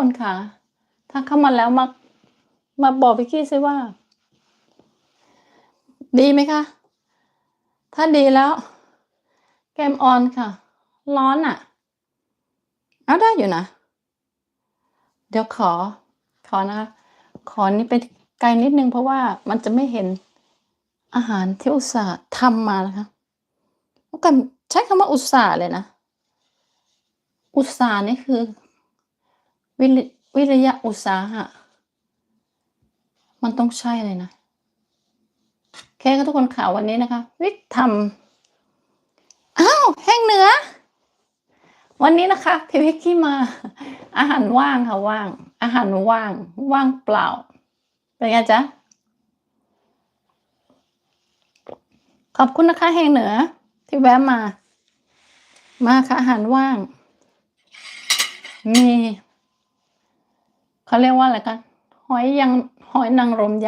คนค่ะ ถ้าเข้ามาแล้วมา มาบอกพี่กี้ซิว่า ดีไหมคะ ถ้าดีแล้ว เกมออนค่ะ ร้อนอะ่ะ เอาได้อยู่นะ เดี๋ยวขอ ขอนะคะ ขอนี้ไปไกลนิดนึงเพราะว่ามันจะไม่เห็นอาหารที่อุตส่าห์ทำมานะคะกันใช้คำว่าอุตส่าห์เลยนะ อุตส่าห์นี่คือ วิริวิริยะอุตสาหะ มันต้องใช่เลยนะโอเคก็ทุกคนข่าววันนี้นะคะ วิกทำอ้าวแห้งเหนือวันนี้นะคะพี่วิกกี้มา อาหารว่างค่ะว่าง อาหารว่าง ว่างเปล่า เป็นไงจ๊ะ ขอบคุณนะคะแห้งเหนือ ที่แวะมา มาค่ะอาหารว่าง มี เขาเรียกว่าอะไรกันหอยยังหอยนางรมย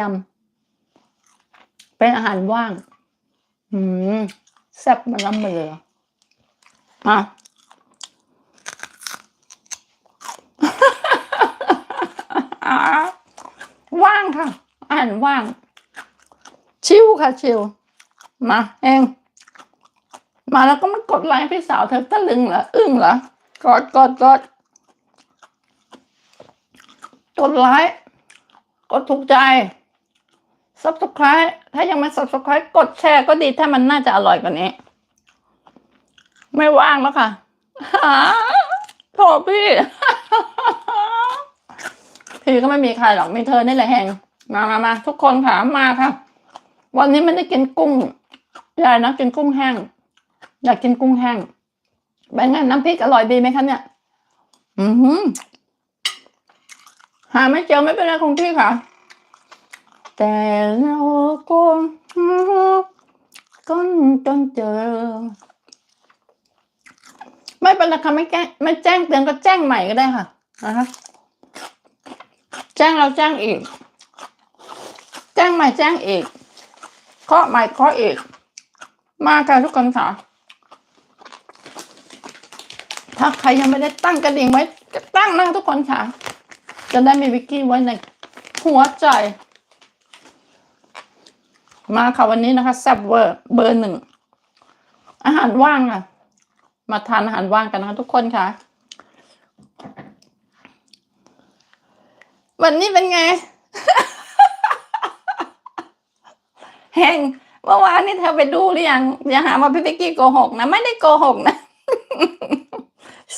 ำเป็นอาหารว่าง อืมแซ่บมันล้ำมาเลยอะว่างค่ะอาหารว่าง ชิวค่ะ ชิว มาเอง มาแล้วก็มากดไลค์พี่สาวเธอตะลึงเหรอ อึ้งเหรอกดกดกด กดไลค์กดถูกใจ subscribe ถ้ายังไม่ subscribe กดแชร์ก็ดีถ้ามันน่าจะอร่อยกว่านี้ ไม่ว่างแล้วค่ะหาโถพี่ พี่ก็ไม่มีใครหรอกมีเธอนี่แหละแหงมามามาทุกคนค่ะมาค่ะ วันนี้ไม่ได้กินกุ้งยายนะกินกุ้งแห้ง อยากกินกุ้งแห้งเป็นไงน้ำพริกอร่อยดีไหมคะเนี่ย อือหือ หาไม่เจอไม่เป็นไรคงที่ค่ะ แต่เราก็ก้นจนเจอ ไม่เป็นไรค่ะไม่แก้งไม่แจ้งเตือนก็แจ้งใหม่ก็ได้ค่ะนะคะแจ้งเราแจ้งอีก แจ้งใหม่แจ้งอีกเคาะใหม่เคาะอีก มาค่ะทุกคนค่ะถ้าใครยังไม่ได้ตั้งกระดิ่งไว้ก็ตั้งนะทุกคนค่ะ จะได้มีวิกกี้ไว้ในหัวใจ มาค่ะวันนี้นะคะแซ่บเวอร์เบอร์หนึ่ง อาหารว่างอะ มาทานอาหารว่างกันนะคะทุกคนค่ะ วันนี้เป็นไงแหงเมื่อวานนี้เธอไปดูหรือยังอย่าหาว่าพี่วิกกี้โกหกนะ ไม่ได้โกหกนะ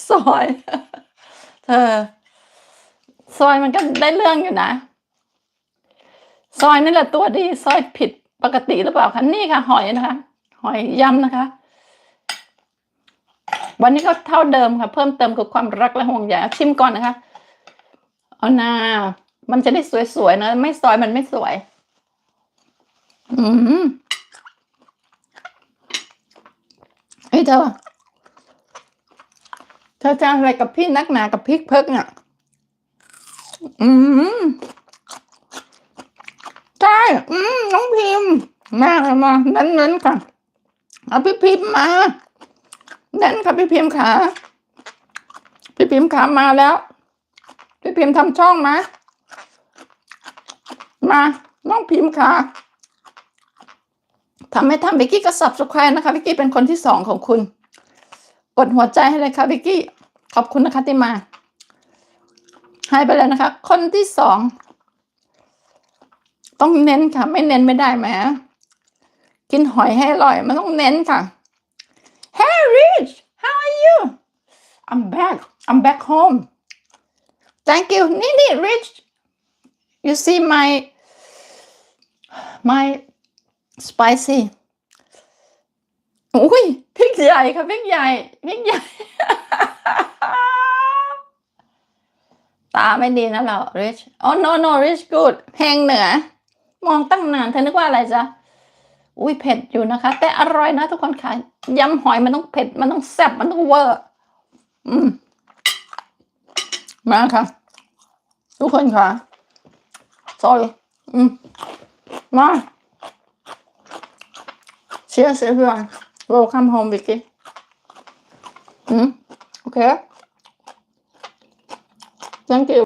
ซอย เธอ ซอยมันก็ได้เรื่องอยู่นะ ซอยนี่แหละตัวดีซอยผิดปกติหรือเปล่าคะนี่ค่ะ หอยนะคะ หอยยำนะคะ วันนี้ก็เท่าเดิมค่ะ เพิ่มเติมคือความรักและห่วงใยชิมก่อนนะคะ เอานามันจะได้สวยๆนะไม่ซอยมันไม่สวย อืมไอ้ยเธอเธอจะอะไรกับพี่นักหนากับพริกเพิกเนี่ย อืมใช่อืมน้องพิมพ์มาเลยมาเน้นๆค่ะ เอาพี่พิมพ์มาเน้นค่ะพี่พิมพ์ขาพี่พิมพ์ขามาแล้ว พี่พิมพ์ทำช่องมามาน้องพิมพ์ขาทำไม่ทำวิกกี้ก็ subscribe นะคะวิกกี้เป็นคนที่สองของคุณ กดหัวใจให้เลยค่ะวิกกี้ ขอบคุณนะคะที่มา ให้ไปเลยนะคะ คนที่สอง ต้องเน้นค่ะ ไม่เน้นไม่ได้ไหมกินหอยให้อร่อย มันต้องเน้นค่ะ Hey Rich how are you I'm back I'm back home thank you นี่นี่ Rich you see my my spicy อุ้ยพริกใหญ่ค่ะพริกใหญ่พริกใหญ่ ตาไม่ดีนะเรา Rich oh no no Rich good เพลงเหนือ มองตั้งนานเธอนึกว่าอะไรจ๊ะอุ้ยเผ็ดอยู่นะคะ แต่อร่อยนะทุกคนค่ะยำหอยมันต้องเผ็ด มันต้องแซ่บมันต้องเวอร์ อืม มาค่ะ ทุกคนค่ะ sorry อืม มา cheers everyone welcome home Vicky อืม โอเค thank you